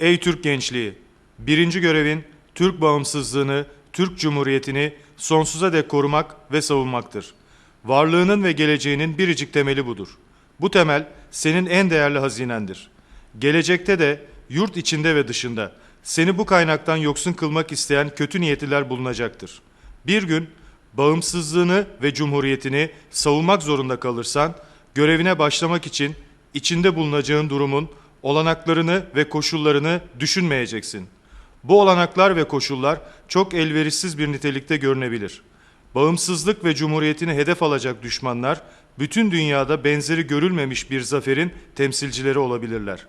Ey Türk gençliği! Birinci görevin Türk bağımsızlığını, Türk Cumhuriyeti'ni sonsuza dek korumak ve savunmaktır. Varlığının ve geleceğinin biricik temeli budur. Bu temel senin en değerli hazinendir. Gelecekte de yurt içinde ve dışında seni bu kaynaktan yoksun kılmak isteyen kötü niyetliler bulunacaktır. Bir gün bağımsızlığını ve cumhuriyetini savunmak zorunda kalırsan, görevine başlamak için içinde bulunacağın durumun olanaklarını ve koşullarını düşünmeyeceksin. Bu olanaklar ve koşullar çok elverişsiz bir nitelikte görünebilir. Bağımsızlık ve cumhuriyetini hedef alacak düşmanlar, bütün dünyada benzeri görülmemiş bir zaferin temsilcileri olabilirler.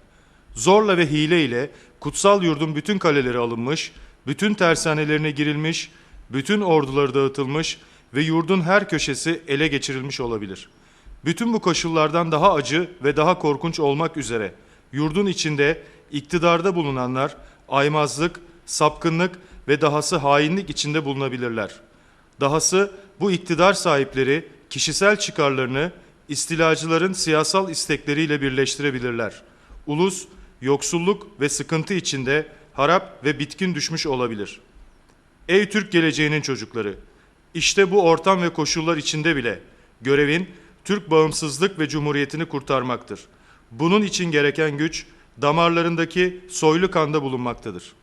Zorla ve hile ile kutsal yurdun bütün kaleleri alınmış, bütün tersanelerine girilmiş, bütün orduları dağıtılmış ve yurdun her köşesi ele geçirilmiş olabilir. Bütün bu koşullardan daha acı ve daha korkunç olmak üzere yurdun içinde iktidarda bulunanlar aymazlık, sapkınlık ve dahası hainlik içinde bulunabilirler. Dahası bu iktidar sahipleri kişisel çıkarlarını istilacıların siyasal istekleriyle birleştirebilirler. Ulus yoksulluk ve sıkıntı içinde harap ve bitkin düşmüş olabilir. Ey Türk geleceğinin çocukları! İşte bu ortam ve koşullar içinde bile görevin Türk bağımsızlık ve cumhuriyetini kurtarmaktır. Bunun için gereken güç damarlarındaki soylu kanda bulunmaktadır.